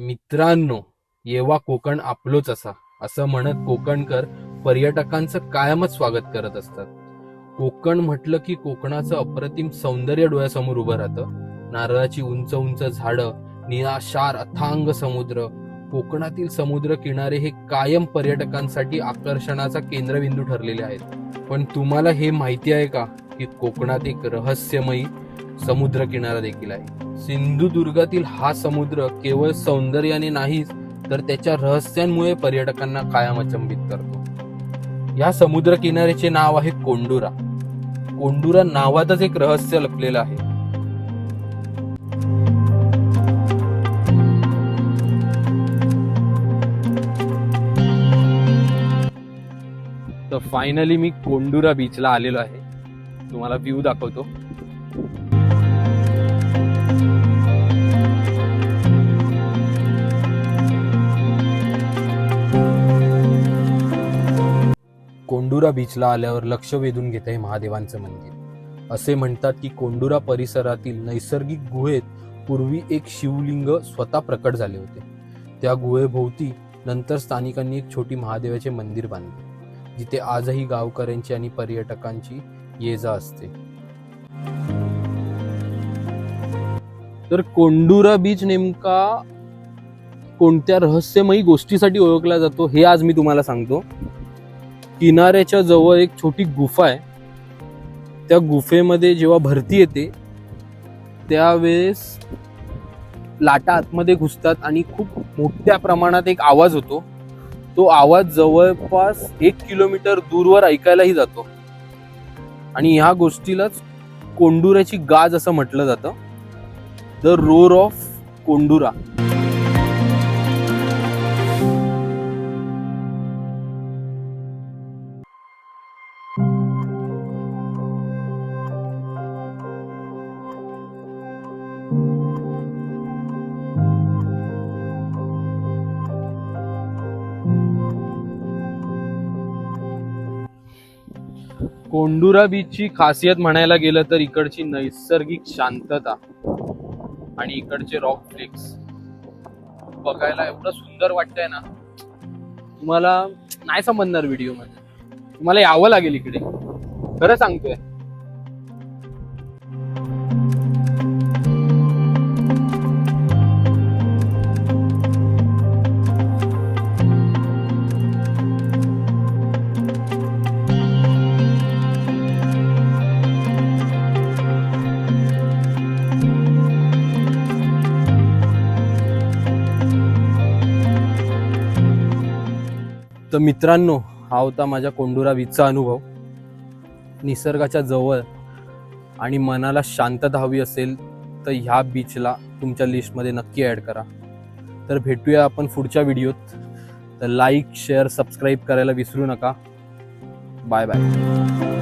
मित्रांनो येवा कोकण आपलोच असा असं म्हणत कोकणकर पर्यटकांचं कायमच स्वागत करत असतात. कोकण म्हटलं की कोकणाचं अप्रतिम सौंदर्य डोळ्यासमोर उभं राहतं. नारळाची उंच उंच झाडं निळाशार अथांग समुद्र कोकणातील समुद्र किनारे हे कायम पर्यटकांसाठी आकर्षणाचा केंद्रबिंदू ठरलेले आहेत. पण तुम्हाला हे माहिती आहे का की कोकणात एक रहस्यमयी समुद्र किनारा देखील आहे. सिंधुदुर्गातील हा समुद्र केवळ सौंदर्याने नाहीच तर त्याच्या रहस्यांमुळे पर्यटकांना कायम अचंबित करतो. या समुद्र किनाऱ्याचे नाव आहे कोंडुरा. कोंडुरा नावातच एक रहस्य लपलेलं आहे. तर फायनली मी कोंडुरा बीचला आलेलो आहे. तुम्हाला व्ह्यू दाखवतो. कोंडुरा बीचला आल्यावर लक्ष वेधून घेत आहे महादेवांचं मंदिर. असे म्हणतात की कोंडुरा परिसरातील नैसर्गिक गुहेत पूर्वी एक शिवलिंग स्वतः प्रकट झाले होते. त्या गुहेभोवती नंतर स्थानिकांनी एक छोटी महादेवाचे मंदिर बांधले जिथे आजही गावकऱ्यांची आणि पर्यटकांची ये जा असते. तर कोंडुरा बीच नेमका कोणत्या रहस्यमयी गोष्टीसाठी ओळखला जातो हे आज मी तुम्हाला सांगतो. किनाऱ्याच्या जवळ एक छोटी गुफा आहे. त्या गुफेमध्ये जेव्हा भरती येते त्यावेळेस लाटा आतमध्ये घुसतात आणि खूप मोठ्या प्रमाणात एक आवाज होतो. तो आवाज जवळपास एक किलोमीटर दूरवर ऐकायलाही जातो. आणि ह्या गोष्टीलाच कोंडुऱ्याची गाज असं म्हटलं जातं. The roar of Kondura. Kondura बीचची खासियत म्हणायला गेलं तर इकडची नैसर्गिक शांतता आणि इकडचे रॉक फ्लिक्स बघायला एवढं सुंदर वाटतंय ना. तुम्हाला नाही समजणार व्हिडिओमध्ये. तुम्हाला यावं लागेल इकडे. खरं सांगतोय. तर मित्रांनो हा होता माझ्या कोंडुरावीचा अनुभव. निसर्गाच्या जवळ आणि मनाला शांतता हवी असेल तर ह्या बीचला तुमच्या लिस्टमध्ये नक्की ॲड करा. तर भेटूया आपण पुढच्या व्हिडिओत तर लाईक शेअर सबस्क्राईब करायला विसरू नका. Bye bye